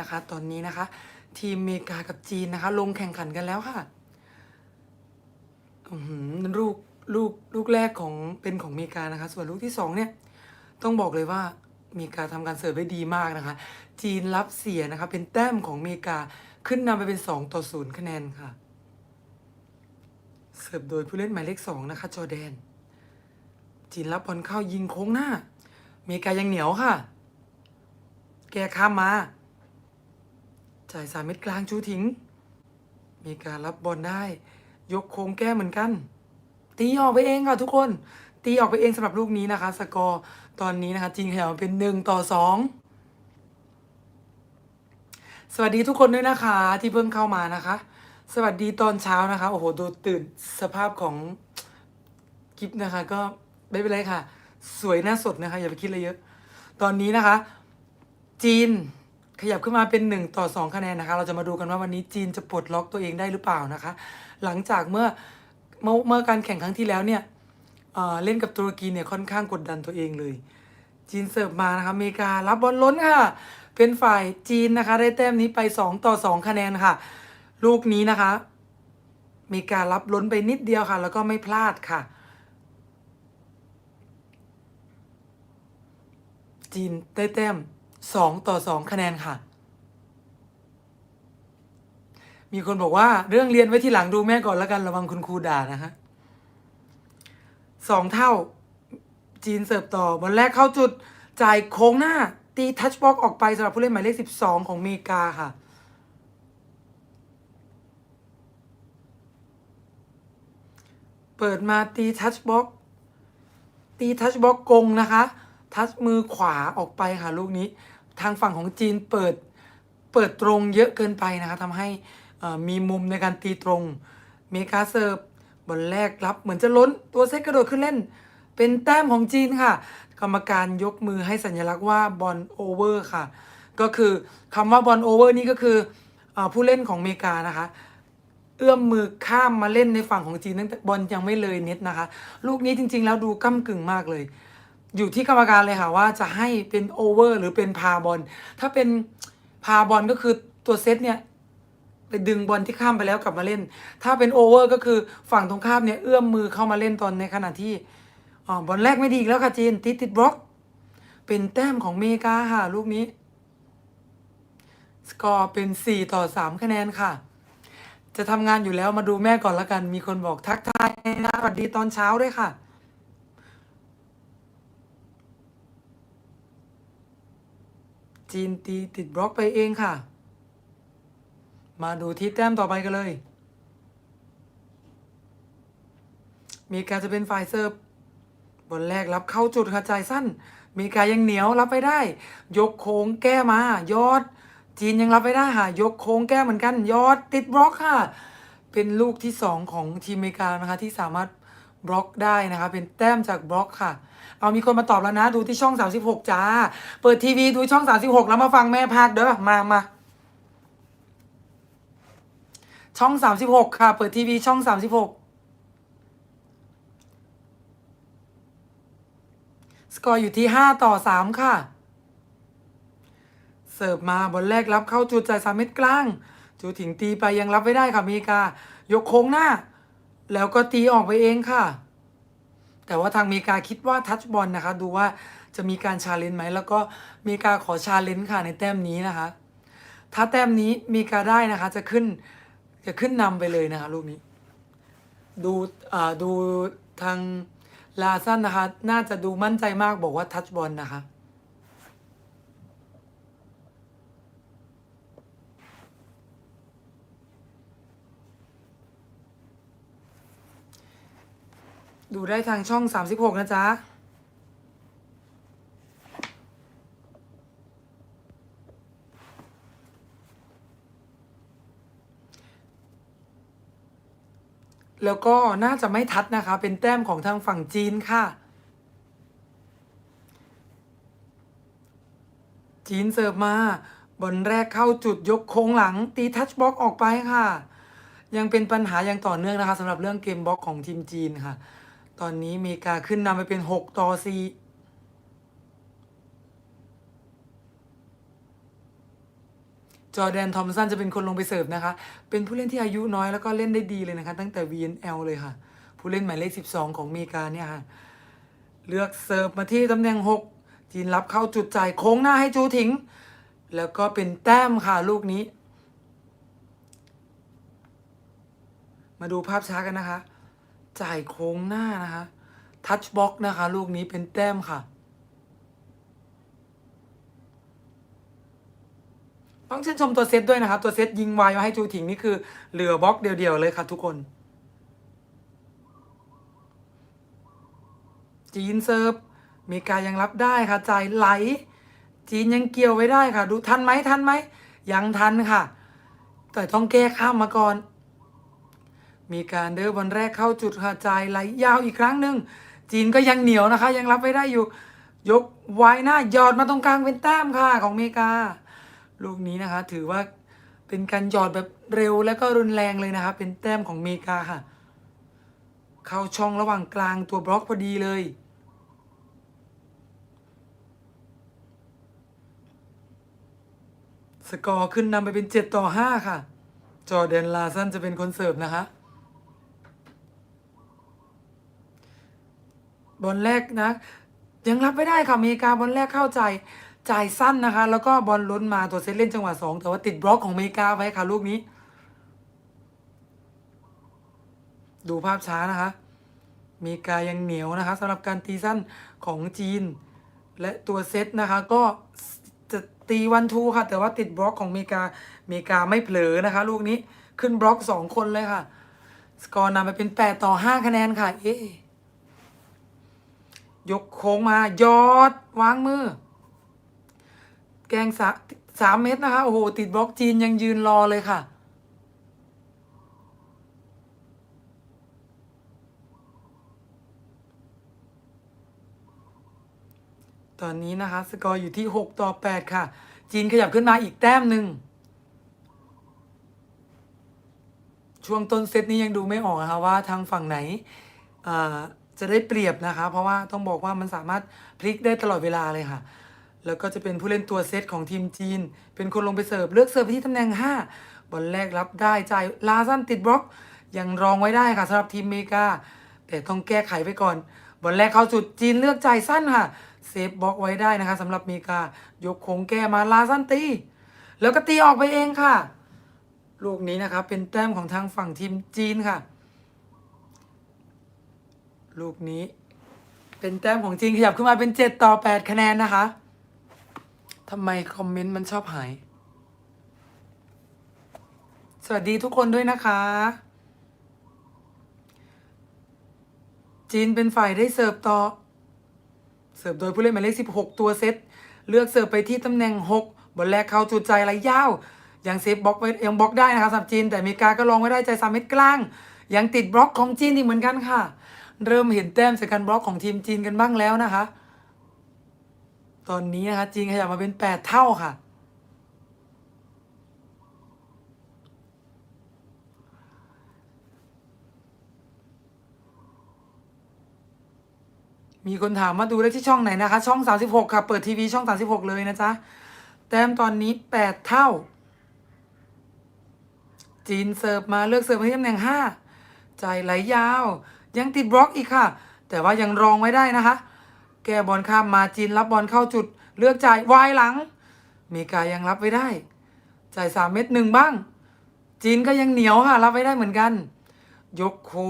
นะคะ ตอนนี้นะคะ ทีมอเมริกากับจีนนะคะ ลงแข่งขันกันแล้วค่ะอื้อหือลูกลูกลูกแรกของเป็นของอเมริกานะคะ ส่วนลูกที่สองเนี่ย ต้องบอกเลยว่าอเมริกาทำการเสิร์ฟได้ดีมากนะคะ จีนรับเสียนะคะ เป็นแต้มของอเมริกาขึ้นนำไปเป็นสองต่อศูนย์คะแนนค่ะ เสิร์ฟโดยผู้เล่นหมายเลขสองนะคะ จอแดน จีนรับบอลเข้ายิงโค้งหน้าอเมริกายังเหนียวค่ะ แกข้ามมา จ่ายสามเม็ดกลางชูถิงมริการรับบอลได้ ยกโค้งแก้เหมือนกัน ตีออกไปเองค่ะทุกคน ตีออกไปเองสำหรับลูกนี้นะคะ สกอร์ตอนนี้นะคะจีนขยับเป็นหนึ่งต่อสองสวัสดีทุกคนด้วยนะคะ ที่เพิ่งเข้ามานะคะ สวัสดีตอนเช้านะคะ โอ้โหดูตื่นสภาพของคลิปนะคะ ก็ไม่เป็นไรค่ะ สวยหน้าสดนะคะ อย่าไปคิดอะไรเยอะ ตอนนี้นะคะ จีน ขยับขึ้นมาเป็นหนึ่งต่อสองคะแนนนะคะ เราจะมาดูกันว่าวันนี้จีนจะปลดล็อกตัวเองได้หรือเปล่านะคะ หลังจากเมื่อเมื่อเมื่อการแข่งครั้งที่แล้วเนี่ยเเล่นกับตุรกีเนี่ยค่อนข้างกดดันตัวเองเลย จีนเสิร์ฟมานะคะอเมริการับบอลล้นค่ะ เป็นฝ่ายจีนนะคะ ได้แต้มนี้ไปสองต่อสองคะแนนค่ะ ลูกนี้นะคะอเมริการับล้นไปนิดเดียวค่ะ แล้วก็ไม่พลาดค่ะจีนได้แต้ม สองต่อสองคะแนนค่ะ มีคนบอกว่าเรื่องเรียนไว้ที่หลังดูแม่ก่อนแล้วกันระวังคุณครูด่านะฮะสองเท่า จีนเสิร์ฟต่อบอลแรกเข้าจุดจ่ายโค้งหน้า ตีทัชบ็อกออกไปสำหรับผู้เล่นหมายเลขสิบสองของเมกาค่ะเปิดมาตีทัชบ็อกตีทัชบ็อกกงนะคะ ทัชมือขวาออกไปค่ะลูกนี้ ทางฝั่งของจีนเปิดเปิดตรงเยอะเกินไปนะคะทำให้มีมุมในการตีตรงเมกาเซิร์ฟบอลแรกรับเหมือนจะล้นตัวเซตกระโดดขึ้นเล่น เป็นแต้มของจีนค่ะ กรรมการยกมือให้สัญลักษณ์ว่าบอลโอเวอร์ค่ะ ก็คือคำว่าบอลโอเวอร์นี่ก็คืออผู้เล่นของเมกานะคะ เอื้อมมือข้ามมาเล่นในฝั่งของจีนตั้งแต่บอลยังไม่เลยเน็ตนะคะ ลูกนี้จริงๆแล้วดูก้ากึ่งมากเลย อยู่ที่กรรมการเลยค่ะว่าจะให้เป็นโอเวอร์หรือเป็นพาบอล ถ้าเป็นพาบอลก็คือตัวเซตเนี่ยไปดึงบอลที่ข้ามไปแล้วกลับมาเล่น ถ้าเป็นโอเวอร์ก็คือฝั่งตรงข้ามเนี่ยเอื้อมมือเข้ามาเล่นตอนในขณะที่อ๋อบอลแรกไม่ดีอีกแล้วค่ะจีนติดติดบล็อก เป็นแต้มของเมกาค่ะลูกนี้ สกอร์เป็น 4 ต่อ 3 คะแนนค่ะ จะทำงานอยู่แล้วมาดูแม่ก่อนละกัน มีคนบอกทักทายนะสวัสดีตอนเช้าด้วยค่ะ จีนตีติดบล็อกไปเองค่ะ มาดูที่แต้มต่อไปกันเลย มีการจะเป็นฝ่ายเซิร์ฟบอลแรกรับเข้าจุดค่ะจายสั้น มีการยังเหนียวรับไปได้ ยกโค้งแก้มา ยอด จีนยังรับไปได้ค่ะ ยกโค้งแก้เหมือนกัน ยอดติดบล็อกค่ะ เป็นลูกที่สองของทีมอเมริกานะคะที่สามารถ บล็อกได้นะคะเป็นแต้มจากบล็อกค่ะ เอามีคนมาตอบแล้วนะ ดูที่ช่อง 36จ้า เปิดทีวีดูช่อง 36 แล้วมาฟังแม่พากเด้อมามาช่อง 36 ค่ะ เปิดทีวีช่อง 36 สกอร์อยู่ที่ 5 ต่อ 3 ค่ะ เสิร์ฟมาบอลแรกรับเข้าจุดจ่ายสามเม็ดกลาง จูถิงตีไปยังรับไม่ได้ค่ะอเมริกายกโค้งหน้า แล้วก็ตีออกไปเองค่ะ แต่ว่าทางอเมริกาคิดว่าทัชบอลนะคะ ดูว่าจะมีการชาเลนจ์ไหม แล้วก็อเมริกาขอชาเลนจ์ค่ะในแต้มนี้นะคะ ถ้าแต้มนี้อเมริกาได้นะคะ จะขึ้นจะขึ้นนำไปเลยนะคะลูกนี้ ดูอ่าดูทางลาซันนะคะ น่าจะดูมั่นใจมากบอกว่าทัชบอลนะคะ ดูได้ทางช่อง 36 นะจ๊ะ แล้วก็น่าจะไม่ทัดนะคะ เป็นแต้มของทางฝั่งจีนค่ะ จีนเสิร์ฟมาบอลแรกเข้าจุดยกโค้งหลัง ตีทัชบล็อกออกไปค่ะ ยังเป็นปัญหาอย่างต่อเนื่องนะคะสำหรับเรื่องเกมบล็อกของทีมจีนค่ะ ตอนนี้อเมริกาขึ้นนำไปเป็น6ต่อ4จอแดนทอมสันจะเป็นคนลงไปเสิร์ฟนะคะ เป็นผู้เล่นที่อายุน้อยแล้วก็เล่นได้ดีเลยนะคะ ตั้งแต่ VNL เลยค่ะ ผู้เล่นหมายเลข 12 ของอเมริกาเนี่ยค่ะ เลือกเสิร์ฟมาที่ตำแหน่ง 6 จีนรับเข้าจุดจ่ายโค้งหน้าให้จูถิง แล้วก็เป็นแต้มค่ะลูกนี้ มาดูภาพช้ากันนะคะ จ่ายโค้งหน้านะคะ ทัชบ็อกนะคะ ลูกนี้เป็นแต้มค่ะ ต้องชื่นชมตัวเซตด้วยนะครับ ตัวเซตยิงไวมาให้จูถิงนี่คือเหลือบล็อกเดียวๆเลยค่ะทุกคน จีนเซิร์ฟเมกายังรับได้ค่ะจ่ายไหล จีนยังเกี่ยวไว้ได้ค่ะ ดูทันไหมทันไหมยังทันค่ะ แต่ต้องแก้ข้ามมาก่อน มีการเดินบอลแรกเข้าจุดค่ะจ่ายไหลยาวอีกครั้งหนึ่งจีนก็ยังเหนียวนะคะ ยังรับไม่ได้อยู่ ยกไว้หน้าหยอดมาตรงกลางเป็นแต้มค่ะของอเมริกา ลูกนี้นะคะ ถือว่าเป็นการหยอดแบบเร็วและก็รุนแรงเลยนะคะเป็นแต้มของอเมริกาค่ะ เข้าช่องระหว่างกลางตัวบล็อกพอดีเลยสกอร์ขึ้นนำไปเป็น 7 ต่อ 5 ค่ะ จอร์แดนลาสันจะเป็นคนเสิร์ฟนะคะ บอลแรกนะ ยังรับไม่ได้ค่ะอเมริกาบอลแรกเข้าใจจ่ายสั้นนะคะ แล้วก็บอลล้นมาตัวเซตเล่นจังหวะสองแต่ว่าติดบล็อกของอเมริกาไว้ค่ะลูกนี้ ดูภาพช้านะคะอเมริกายังเหนียวนะคะสำหรับการตีสั้นของจีน และตัวเซตนะคะก็จะตีวันทูค่ะ แต่ว่าติดบล็อกของอเมริกาอเมริกาไม่เผลอนะคะ ลูกนี้ขึ้นบล็อกสองคนเลยค่ะ สกอร์นำไปเป็น 8 ต่อ 5 คะแนนค่ะ เอ๊ ยกโค้งมายอดวางมือ แกงสาสามเม็ดนะคะ โอ้โห ติดบล็อกจีนยังยืนรอเลยค่ะ ตอนนี้นะคะ สกอร์อยู่ที่ 6 ต่อ 8 ค่ะ จีนขยับขึ้นมาอีกแต้มหนึ่ง ช่วงต้นเซตนี้ยังดูไม่ออกนะคะว่าทางฝั่งไหนอ่า จะได้เปรียบนะคะ เพราะว่าต้องบอกว่ามันสามารถพลิกได้ตลอดเวลาเลยค่ะ แล้วก็จะเป็นผู้เล่นตัวเซตของทีมจีน เป็นคนลงไปเสิร์ฟเลือกเสิร์ฟไปที่ตำแหน่ง 5 บอลแรกรับได้จ่ายลาซันติดบล็อกยังรองไว้ได้ค่ะสำหรับทีมเมกาแต่ต้องแก้ไขไปก่อน บอลแรกเข้าจุดจีนเลือกจ่ายสั้นค่ะเซฟบล็อกไว้ได้นะคะสำหรับเมกายกโค้งแก้มาลาซันตีแล้วก็ตีออกไปเองค่ะลูกนี้นะครับเป็นแต้มของทางฝั่งทีมจีนค่ะ ลูกนี้ เป็นแต้มของจีนขยับขึ้นมาเป็น7ต่อ8คะแนนนะคะทำไมคอมเมนต์มันชอบหาย สวัสดีทุกคนด้วยนะคะ จีนเป็นฝ่ายได้เสิร์ฟต่อ เสิร์ฟโดยผู้เล่นหมายเลข16ตัวเซต เลือกเสิร์ฟไปที่ตำแหน่ง6บอลแรกเข้าจุดใจไหลยาวยังเซฟบล็อกไว้ยังบล็อกได้นะคะสำหรับจีน แต่อเมริกาก็ลองไว้ได้ใจสามเม็ดกลาง ยังติดบล็อกของจีนอีกเหมือนกันค่ะ เริ่มเห็นแต้มจากการบล็อกของทีมจีนกันบ้างแล้วนะคะ ตอนนี้นะคะจีนขยับมาเป็น8เท่าค่ะ มีคนถามมาดูได้ที่ช่องไหนนะคะ ช่อง 36 ค่ะ เปิดทีวีช่อง 36 เลยนะจ๊ะ แต้มตอนนี้ 8 เท่า จีนเสิร์ฟมาเลือกเสิร์ฟมาที่ตำแหน่ง5จ่ายไหลยาว ยังติดบล็อกอีกค่ะ แต่ว่ายังรองไว้ได้นะคะ แก้บอลข้ามมาจีนรับบอลเข้าจุด เลือกจ่ายวายหลังเมกายังรับไว้ได้ จ่าย3เม็ดหนึ่งบ้าง จีนก็ยังเหนียวค่ะ รับไว้ได้เหมือนกัน ยกโค